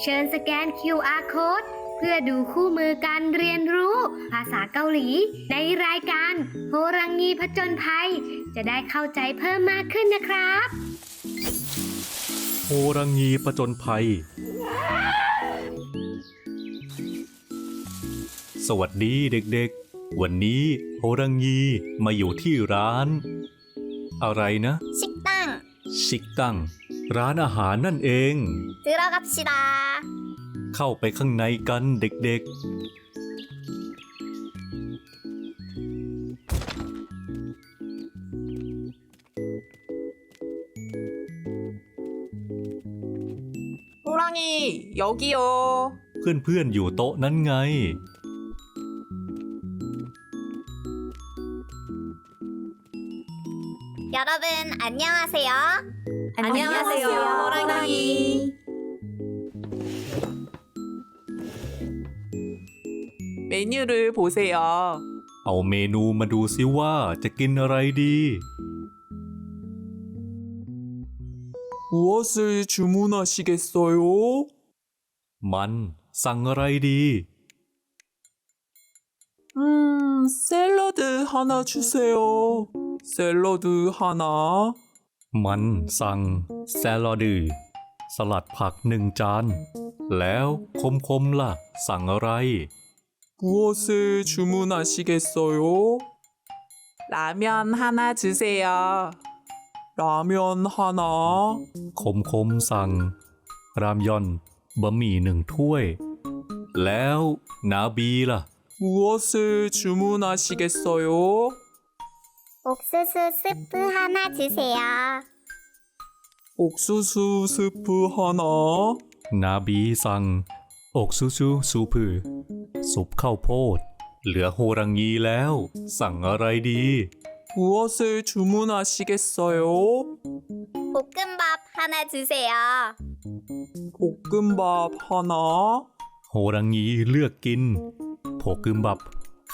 เชิญสแกน QR code เพื่อดูคู่มือการเรียนรู้ ภาษาเกาหลี ในรายการโฮรังงีผจญภัย จะได้เข้าใจเพิ่มมากขึ้นนะครับโฮรังงีประจนภัย สวัสดีเด็กๆ วันนี้โฮรังงีมาอยู่ที่ร้าน อะไรนะ식당ชิกตัง ร้านอาหารนั่นเอง 들어갑시다. เข้าไปข้างในกันเด็ก 호랑이 여기요. ๆ เพื่อนๆอยู่โต๊ะนั้นไง 여러분 안녕하세요. 안녕하세요, 호랑이. 메뉴를 보세요. เอาเมนูมาดูซิว่าจะกินอะไรดี 무엇을 주문하시겠어요? มันสั่งอะไรดี 음, 샐러드 하나 주세요. 샐러드 하나. มันสั่งแซลอดือสลัดผักหนึ่งจาน แล้วคมๆล่ะ สั่งอะไร 무엇을 주문하시겠어요? 라면 하나 주세요. 라면 하나. คมๆสั่ง รามยอนบะหมี่หนึ่งถ้วย แล้วนาบีล่ะ 무엇을 주문하시겠어요? 옥수수 스프 하나 주세요. 옥수수 스프 하나. นาบีสั่ง อกซูซูซูพือซุปข้าวโพด เหลือโฮรังยีแล้ว สั่งอะไรดี 무엇을 주문하시겠어요? 볶음밥 하나 주세요. 볶음밥 하나. โฮรังยีเลือกกินโผกึมบับ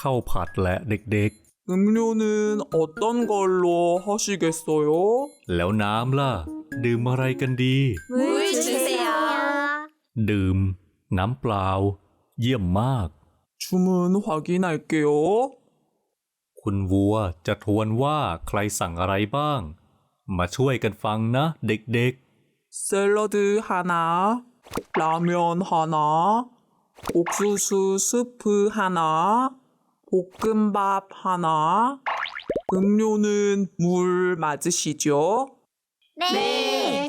ข้าวผัดและเด็ก 음료는 어떤 걸로 하시겠어요? ๆ แล้วน้ำล่ะ ดื่มอะไรกันดี 물 주세요. ดื่ม น้ำเปล่า เยี่ยมมาก 주문 확인할게요. คุณวัวจะทวนว่าใครสั่งอะไรบ้าง มาช่วยกันฟังนะ เด็ก 샐러드 하나. 라면 하나. 옥수수 스프 하나. 볶음밥 하나. 음료는 물 맞으시죠? 네.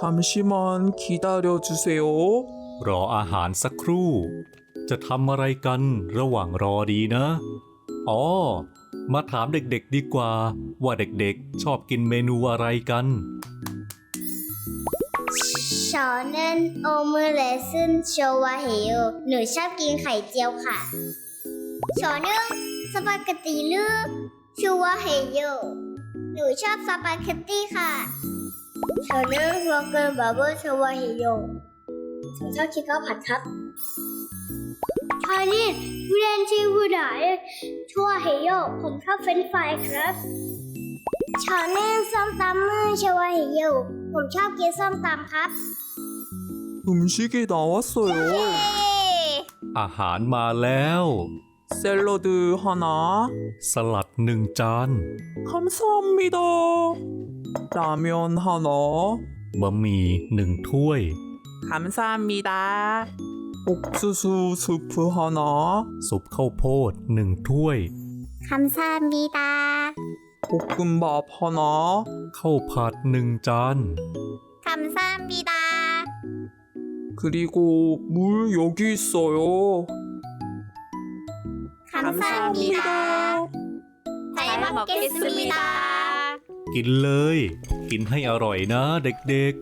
잠시만 기다려 주세요. ๆ รออาหารสักครู่ จะทำอะไรกันระหว่างรอดีนะ อ๋อ มาถามเด็กๆดีกว่า ว่าเด็กๆ ชอบกินเมนูอะไรกัน 저는 오믈렛은 좋아해요. หนูชอบกินไข่เจียวค่ะ 2. สปาเกตตีลืกชื่อว่าเฮโยหนูชอบสปาเกตตี้ค่ะ 2. วอลเกอร์บาร์เบอร์ชื่อว่าเฮโยฉันชอบกินข้าผัดครับชาลินผู้เล่นชื่อผู้ใดชั่วเฮโยผมชอบเฟรนฟครับชอเน่ส้มตำมือชวาเฮโยผมชอบกินส้มตำครับผมชิเกตาวะสวยอาหารมาแล้ว 샐러드 하나. สลัดหนึ่งจาน 감사합니다. 라면 하나. บะหมี่หนึ่งถ้วย 감사합니다. 옥수수 스프 하나. ซุปข้าวโพดหนึ่งถ้วย 감사합니다. 볶음밥 하나. ข้าวผัดหนึ่งจาน 감사합니다. 그리고 물 여기 있어요. 감사합니다. 잘 먹겠습니다. กินเลย กินให้อร่อยนะเด็ก